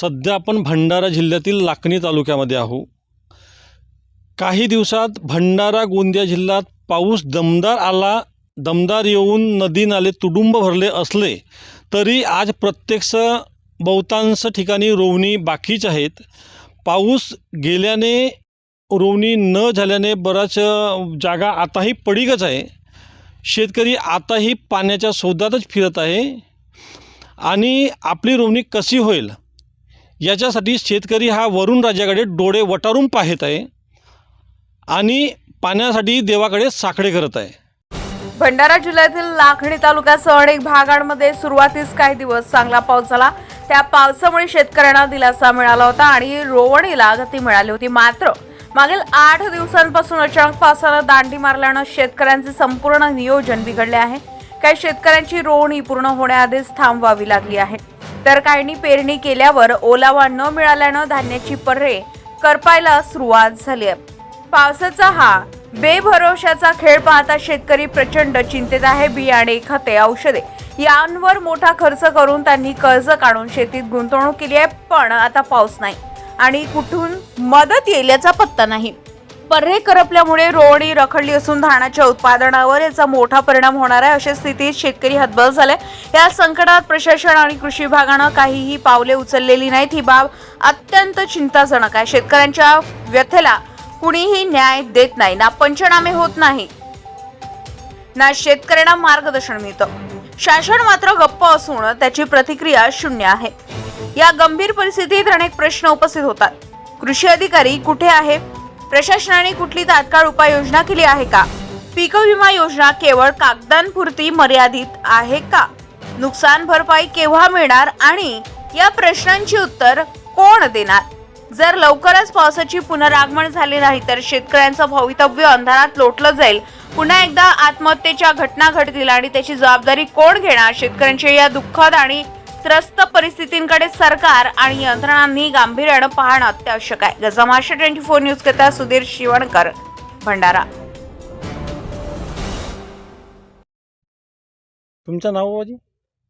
सध्या आपण भंडारा जिल्ह्यातील लाखणी तालुक्यामध्ये आहो. काही दिवसात भंडारा गोंदिया जिल्ह्यात पाऊस दमदार आला दमदार येऊन नदी नाले तुडुंब भरले असले तरी आज प्रत्यक्ष बहुतांश ठिकाणी रोवणी बाकीच आहेत. पाऊस गेल्याने रोवणी न झाल्याने बराच जागा आताही पडीकच आहे. शेतकरी आताही पाण्याच्या शोधातच फिरत आहे आणि आपली रोवणी कशी होईल? याच्यासाठी शेतकरी हा वरुण राजाकडे डोळे वटारून पाहत आहे आणि पाण्यासाठी देवाकडे साकडे करत आहे. भंडारा जिल्ह्यातील लाखणी तालुक्यासह अनेक भागांमध्ये सुरुवातीस काही दिवस चांगला पाऊस झाला. त्या पावसामुळे शेतकऱ्यांना दिलासा मिळाला होता आणि रोवणीला गती मिळाली होती. मात्र मागील आठ दिवसांपासून अचानक पावसानं दांडी मारल्यानं शेतकऱ्यांचे संपूर्ण नियोजन बिघडले आहे. काही शेतकऱ्यांची रोवणी पूर्ण होण्याआधीच थांबवावी लागली आहे. तर काहींनी पेरणी केल्यावर ओलावा न मिळाल्यानं धान्याची पर्रे करपायला सुरुवात झाली आहे. पावसाचा हा बेभरोशाचा खेळ पाहता शेतकरी प्रचंड चिंतेत आहे. बियाणे खते औषधे यांवर मोठा खर्च करून त्यांनी कर्ज काढून शेतीत गुंतवणूक केली आहे. पण आता पाऊस नाही आणि कुठून मदत येईल याचा पत्ता नाही. पर्रे करपल्यामुळे रोवणी रखडली असून धानाच्या उत्पादनावर याचा मोठा परिणाम होणार आहे अशा स्थितीत शेतकरी हतबल झाले. या संकटात प्रशासन आणि कृषी विभागानं काहीही पावले उचललेली नाहीत. ही बाब अत्यंत चिंताजनक आहे. शेतकऱ्यांच्या व्यथेला कुणीही न्याय देत नाही. ना पंचनामे होत नाही ना शेतकऱ्यांना मार्गदर्शन मिळतं. शासन मात्र गप्प असून त्याची प्रतिक्रिया शून्य आहे. या गंभीर परिस्थितीत अनेक प्रश्न उपस्थित होतात. कृषी अधिकारी कुठे आहे? प्रशासनाने कुठली तात्काळ उपाययोजना केली आहे का? पीक विमा योजना केवळ कागदांपुरती मर्यादित आहे का? नुकसान भरपाई केव्हा मिळणार आणि या प्रश्नांची उत्तर कोण देणार? जर लवकरच पावसाची पुनरागमन झाली नाही तर शेतकऱ्यांचं भवितव्य अंधारात लोटलं जाईल. पुन्हा एकदा आत्महत्येच्या घटना घडतील आणि त्याची जबाबदारी कोण घेणार? शेतकऱ्यांच्या या दुःखद आणि त्रस्त परिस्थितींकडे सरकार आणि यंत्रणांनी गांभीर्यानं पाहणं अत्यावश्यक आहे. गजा महाराष्ट्र ट्वेंटी फोर न्यूज करता सुधीर शिवणकर भंडारा. तुमचं नाव बाबाजी?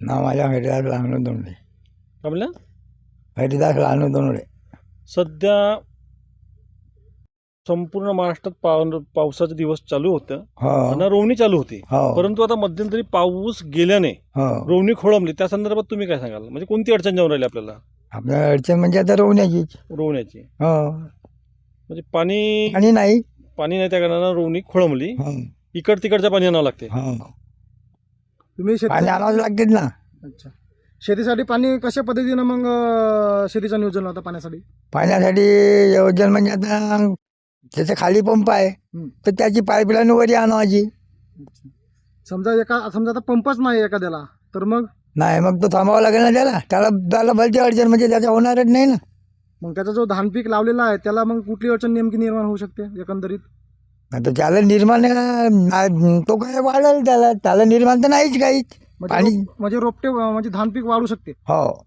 नाव माझ्या हरिदास लानू दोंडे म्हणलं हरिदास लानू दोंडे सध्या संपूर्ण महाराष्ट्रात पाव पावसाचे दिवस चालू होतं. हो. आणि रोवणी चालू होती. हो. परंतु आता मध्यंतरी पाऊस गेल्याने हो. रोवणी खोळंबली. त्या संदर्भात तुम्ही काय सांगाल? म्हणजे कोणती अडचण जाऊन राहिली आपल्याला? आपल्या अडचण म्हणजे आता रोवण्याचीच रोवण्याची. हो. म्हणजे पाणी आणि नाही. पाणी नाही त्या कारणानं रोवणी खोळंबली. हो. इकड तिकडचं पाणी आणावं लागते. हो. तुम्ही शेती पाणी आणावंच लागतेच ना. अच्छा. शेतीसाठी पाणी कशा पद्धतीनं मग अं, शेतीचं नियोजन होतं पाण्यासाठी? पाण्यासाठी योजना म्हणजे आता त्याच्याखाली पंप आहे. तर त्याची पाईपलाईन वरी आणावायची समजा एका समजा आता पंपच नाही एखाद्याला तर मग? नाही मग तो थांबावा लागेल ना त्याला? त्याला त्याला भलती अडचण म्हणजे त्याच्या होणारच नाही ना. मग त्याचा जो धान पीक लावलेला आहे त्याला मग कुठली अडचण नेमकी निर्माण होऊ शकते एकंदरीत? आता त्याला निर्माण ना- तो काय वाढेल त्याला? त्याला निर्माण तर नाहीच काहीच. म्हणजे पाणी- म्हणजे रोपटे म्हणजे धान पीक वाढू शकते. हो.